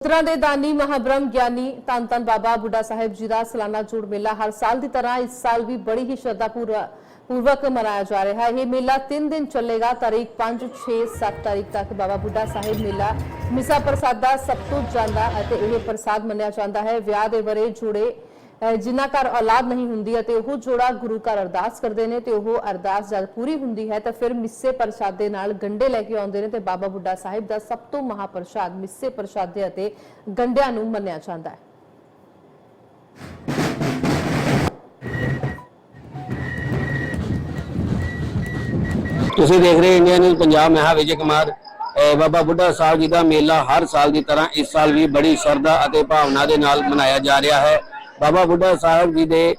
ਪੁੱਤਰਾਂ ਦੇ ਦਾਨੀ ਮਹਾਬ੍ਰਹਮ ਗਿਆਨੀ ਧੰਨ ਧੰਨ ਬਾਬਾ ਬੁੱਢਾ ਸਾਹਿਬ ਜੀ ਦਾ ਸਾਲਾਨਾ ਜੋੜ ਮੇਲਾ ਹਰ ਸਾਲ ਦੀ ਤਰ੍ਹਾਂ ਇਸ ਸਾਲ ਵੀ ਬੜੀ ਹੀ ਸ਼ਰਧਾ ਪੂਰਵ- ਪੂਰਵਕ ਮਨਾਇਆ ਜਾ ਰਿਹਾ ਹੈ। ਇਹ ਮੇਲਾ 3 ਦਿਨ ਚੱਲੇਗਾ, ਤਾਰੀਖ 5 6 7 ਤਾਰੀਖ ਤੱਕ ਬਾਬਾ ਬੁੱਢਾ ਸਾਹਿਬ ਮੇਲਾ ਮਿਸਾ ਪ੍ਰਸਾਦ ਦਾ ਸਭ ਤੋਂ ਜਾਂਦਾ ਅਤੇ ਇਹ ਪ੍ਰਸਾਦ ਮੰਨਿਆ ਜਾਂਦਾ ਹੈ। ਵਿਆਹ ਦੇ ਬਰੇ ਜੁੜੇ ਜਿਨ੍ਹਾਂ ਘਰ ਔਲਾਦ ਨਹੀਂ ਹੁੰਦੀ ਅਤੇ ਉਹ ਜੋੜਾ ਗੁਰੂ ਘਰ ਅਰਦਾਸ ਕਰਦੇ ਨੇ ਤੇ ਉਹ ਅਰਦਾਸ ਜਦ ਪੂਰੀ ਹੁੰਦੀ ਹੈ ਤਾਂ ਫਿਰ ਮਿੱਸੇ ਪ੍ਰਸ਼ਾਦੇ ਨਾਲ ਗੰਡੇ ਲੈ ਕੇ ਆਉਂਦੇ ਨੇ ਤੇ ਬਾਬਾ ਬੁੱਢਾ ਸਾਹਿਬ ਦਾ ਸਭ ਤੋਂ ਮਹਾਪ੍ਰਸ਼ਾਦ ਮਿੱਸੇ ਪ੍ਰਸ਼ਾਦੇ ਅਤੇ ਗੰਡਿਆਂ ਨੂੰ ਮੰਨਿਆ ਜਾਂਦਾ ਹੈ। ਤੁਸੀਂ ਦੇਖ ਰਹੇ ਇੰਡੀਆ ਨਿਊਜ਼ ਪੰਜਾਬ, ਮੈਂ ਹਾਂ ਵਿਜੇ ਕੁਮਾਰ। ਬਾਬਾ ਬੁੱਢਾ ਸਾਹਿਬ ਜੀ ਦਾ ਮੇਲਾ ਹਰ ਸਾਲ ਦੀ ਤਰ੍ਹਾਂ ਇਸ ਸਾਲ ਵੀ ਬੜੀ ਸ਼ਰਧਾ ਅਤੇ ਭਾਵਨਾ ਦੇ ਨਾਲ ਮਨਾਇਆ ਜਾ ਰਿਹਾ ਹੈ। ਬਾਬਾ ਬੁੱਢਾ ਸਾਹਿਬ ਜੀ ਦੇ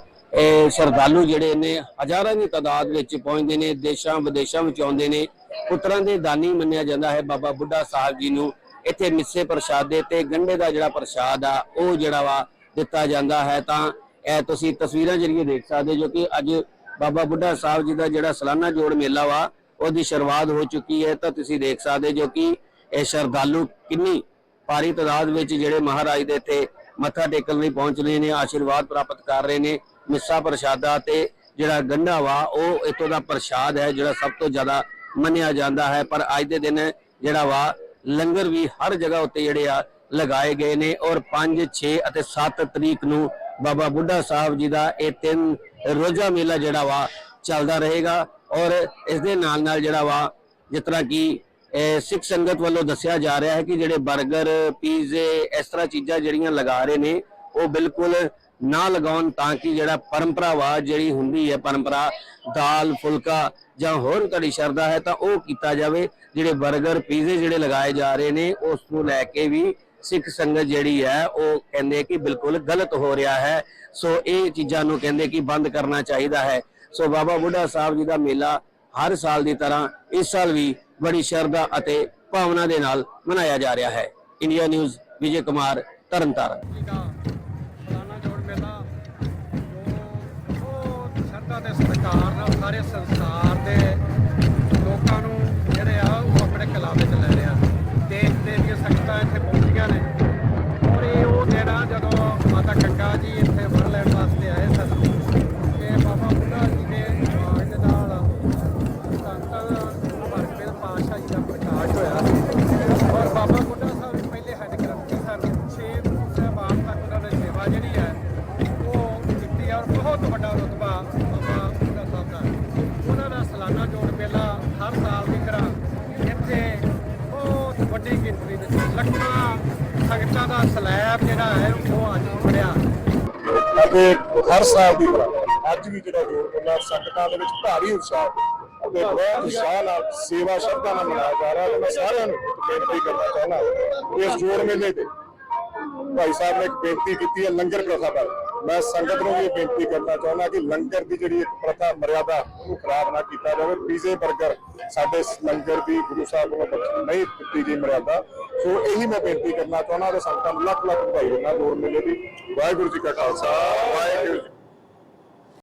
ਸ਼ਰਧਾਲੂ ਜਿਹੜੇ ਨੇ, ਹਜ਼ਾਰਾਂ ਦੀ ਤਾਦਾਦ ਵਿੱਚ ਪਹੁੰਚਦੇ ਨੇ, ਦੇਸ਼ਾਂ ਵਿਦੇਸ਼ਾਂ ਵਿੱਚ ਆਉਂਦੇ ਨੇ। ਪੁੱਤਰਾਂ ਦੇ ਦਾਨੀ ਮੰਨਿਆ ਜਾਂਦਾ ਹੈ ਬਾਬਾ ਬੁੱਢਾ ਸਾਹਿਬ ਜੀ ਨੂੰ। ਇੱਥੇ ਮਿੱਸੇ ਪ੍ਰਸ਼ਾਦੇ ਤੇ ਗੰਢੇ ਦਾ ਜਿਹੜਾ ਪ੍ਰਸ਼ਾਦ ਆ, ਉਹ ਜਿਹੜਾ ਵਾ ਦਿੱਤਾ ਜਾਂਦਾ ਹੈ। ਤਾਂ ਇਹ ਤੁਸੀਂ ਤਸਵੀਰਾਂ ਜਰੀਏ ਦੇਖ ਸਕਦੇ ਜੋ ਕਿ ਅੱਜ ਬਾਬਾ ਬੁੱਢਾ ਸਾਹਿਬ ਜੀ ਦਾ ਜਿਹੜਾ ਸਾਲਾਨਾ ਜੋੜ ਮੇਲਾ ਵਾ, ਉਹਦੀ ਸ਼ੁਰੂਆਤ ਹੋ ਚੁੱਕੀ ਹੈ। ਤਾਂ ਤੁਸੀਂ ਦੇਖ ਸਕਦੇ ਜੋ ਕਿ ਇਹ ਸ਼ਰਧਾਲੂ ਕਿੰਨੀ ਭਾਰੀ ਤਾਦਾਦ ਵਿੱਚ ਜਿਹੜੇ ਮਹਾਰਾਜ ਦੇ ਇੱਥੇ ਮੱਥਾ ਟੇਕਣ ਲਈ ਪਹੁੰਚ ਰਹੇ ਨੇ, ਆਸ਼ੀਰਵਾਦ ਪ੍ਰਾਪਤ ਕਰ ਰਹੇ ਨੇ। ਮਿੱਸਾ ਪ੍ਰਸ਼ਾਦਾ ਤੇ ਜਿਹੜਾ ਗੰਢਾ ਵਾ, ਉਹ ਇੱਥੋਂ ਦਾ ਪ੍ਰਸ਼ਾਦ ਹੈ, ਜਿਹੜਾ ਸਭ ਤੋਂ ਜ਼ਿਆਦਾ ਮੰਨਿਆ ਜਾਂਦਾ ਹੈ। ਪਰ ਅੱਜ ਦੇ ਦਿਨ ਜਿਹੜਾ ਵਾ, ਲੰਗਰ ਵੀ ਹਰ ਜਗ੍ਹਾ ਉੱਤੇ ਜਿਹੜੇ ਆ, ਲਗਾਏ ਗਏ ਨੇ। ਔਰ 5 6 ਅਤੇ 7 ਤਰੀਕ ਨੂੰ ਬਾਬਾ ਬੁੱਢਾ ਸਾਹਿਬ ਜੀ ਦਾ ਇਹ ਤਿੰਨ ਰੋਜ਼ਾ ਮੇਲਾ ਜਿਹੜਾ ਵਾ, ਚੱਲਦਾ ਰਹੇਗਾ। ਔਰ ਇਸ ਦੇ ਨਾਲ ਨਾਲ ਜਿਹੜਾ ਵਾ, ਜਿਸ ਤਰ੍ਹਾਂ ਕਿ ਸਿੱਖ ਸੰਗਤ ਵੱਲੋਂ ਦੱਸਿਆ ਜਾ ਰਿਹਾ ਹੈ ਕਿ ਜਿਹੜੇ 버ਗਰ ਪੀਜ਼ੇ, ਇਸ ਤਰ੍ਹਾਂ ਚੀਜ਼ਾਂ ਜਿਹੜੀਆਂ ਲਗਾ ਰਹੇ ਨੇ, ਉਹ ਬਿਲਕੁਲ ਨਾ ਲਗਾਉਣ ਤਾਂ ਕਿ ਜਿਹੜਾ ਪਰੰਪਰਾ ਜਿਹੜੀ ਹੁੰਦੀ ਹੈ, ਪਰੰਪਰਾ, ਦਾਲ, ਫੁਲਕਾ ਜਾਂ ਹੋਰ ਤੁਹਾਡੀ ਸ਼ਰਧਾ ਹੈ, ਤਾਂ ਉਹ ਕੀਤਾ ਜਾਵੇ। ਜਿਹੜੇ 버ਗਰ ਪੀਜ਼ੇ ਜਿਹੜੇ ਲਗਾਏ ਜਾ ਰਹੇ ਨੇ, ਉਸ ਨੂੰ ਲੈ ਕੇ ਵੀ ਸਿੱਖ ਸੰਗਤ ਜਿਹੜੀ ਹੈ, ਉਹ ਕਹਿੰਦੇ ਕਿ ਬਿਲਕੁਲ ਗਲਤ ਹੋ ਰਿਹਾ ਹੈ। ਸੋ ਇਹ ਚੀਜ਼ਾਂ ਨੂੰ ਕਹਿੰਦੇ ਕਿ ਬੰਦ ਕਰਨਾ ਚਾਹੀਦਾ ਹੈ। ਸੋ ਬਾਬਾ ਬੁੱਢਾ ਸਾਹਿਬ ਜੀ ਦਾ ਮੇਲਾ ਹਰ ਸਾਲ ਦੀ ਤਰ੍ਹਾਂ ਇਸ ਸਾਲ ਵੀ ਬੜੀ ਸ਼ਰਧਾ ਅਤੇ ਭਾਵਨਾ ਦੇ ਨਾਲ ਮਨਾਇਆ ਜਾ ਰਿਹਾ ਹੈ। India News, Vijay Kumar, Tarn Taran. ਜੀ ਜੋੜ ਮੇਲਾ ਸਤਿਕਾਰ ਨਾਲ ਸਾਰੇ ਸੰਸਾਰ ਬਾਬਾ ਬੁੱਢਾ ਸਾਹਿਬ ਜੀ ਪਹਿਲੇ ਹੈਡ ਗ੍ਰੰਥੀ ਸਨ, ਛੇ ਸਾਹਿਬਾਨ ਤੱਕ ਉਹਨਾਂ ਨੇ ਸੇਵਾ ਜਿਹੜੀ ਹੈ, ਉਹ ਕੀਤੀ ਔਰ ਬਹੁਤ ਵੱਡਾ ਰੁਤਬਾ ਬਾਬਾ ਬੁੱਢਾ ਸਾਹਿਬ ਦਾ। ਉਹਨਾਂ ਦਾ ਸਾਲਾਨਾ ਜੋੜ ਮੇਲਾ ਹਰ ਸਾਲ ਦੀ ਤਰ੍ਹਾਂ ਇੱਥੇ ਬਹੁਤ ਵੱਡੀ ਗਿਣਤੀ ਵਿੱਚ ਲੱਖਾਂ ਸੰਗਤਾਂ ਦਾ ਸਲੈਬ ਜਿਹੜਾ ਹੈ, ਉਹ ਅੱਜ ਫੜਿਆ ਅਤੇ ਹਰ ਸਾਲ ਦੀ ਅੱਜ ਵੀ ਜਿਹੜਾ ਜੋੜ ਮੇਲਾ ਸੰਗਤਾਂ ਦੇ ਵਿੱਚ ਭਾਰੀ ਉਤਸ਼ਾਹ ਅਤੇ ਬਹੁਤ ਉਤਸ਼ਾਹ ਨਾਲ ਸੇਵਾ ਸ਼ਰਧਾ ਨਾਲ ਮਨਾਇਆ ਜਾ ਰਿਹਾ ਹੈ। ਮੈਂ ਸਾਰਿਆਂ ਨੂੰ ਬੇਨਤੀ ਕਰਨਾ ਚਾਹੁੰਦਾ ਇਸ ਜੋੜ ਮੇਲੇ ਤੇ। ਭਾਈ ਸਾਹਿਬ ਨੇ ਇੱਕ ਬੇਨਤੀ ਕੀਤੀ ਹੈ ਲੰਗਰ ਪ੍ਰਥਾ ਬਾਰੇ। ਮੈਂ ਸੰਗਤ ਨੂੰ ਇਹ ਬੇਨਤੀ ਕਰਨਾ ਚਾਹੁੰਦਾ ਕਿ ਲੰਗਰ ਦੀ ਜਿਹੜੀ ਇੱਕ ਪ੍ਰਥਾ ਮਰਿਆਦਾ ਉਹਨੂੰ ਖਰਾਬ ਨਾ ਕੀਤਾ ਜਾਵੇ। ਪੀਜ਼ੇ 버ਗਰ ਸਾਡੇ ਲੰਗਰ ਦੀ ਗੁਰੂ ਸਾਹਿਬ ਵੱਲੋਂ ਨਹੀਂ ਦਿੱਤੀ ਗਈ ਮਰਿਆਦਾ। ਸੋ ਇਹੀ ਮੈਂ ਬੇਨਤੀ ਕਰਨਾ ਚਾਹੁੰਦਾ ਤੇ ਸੰਗਤਾਂ ਨੂੰ ਲੱਖ ਲੱਖ ਵਧਾਈ ਦਿੰਦਾ ਜੋੜ ਮੇਲੇ ਦੀ। ਵਾਹਿਗੁਰੂ ਜੀ ਕਾ ਖਾਲਸਾ, ਵਾਹਿਗੁਰੂ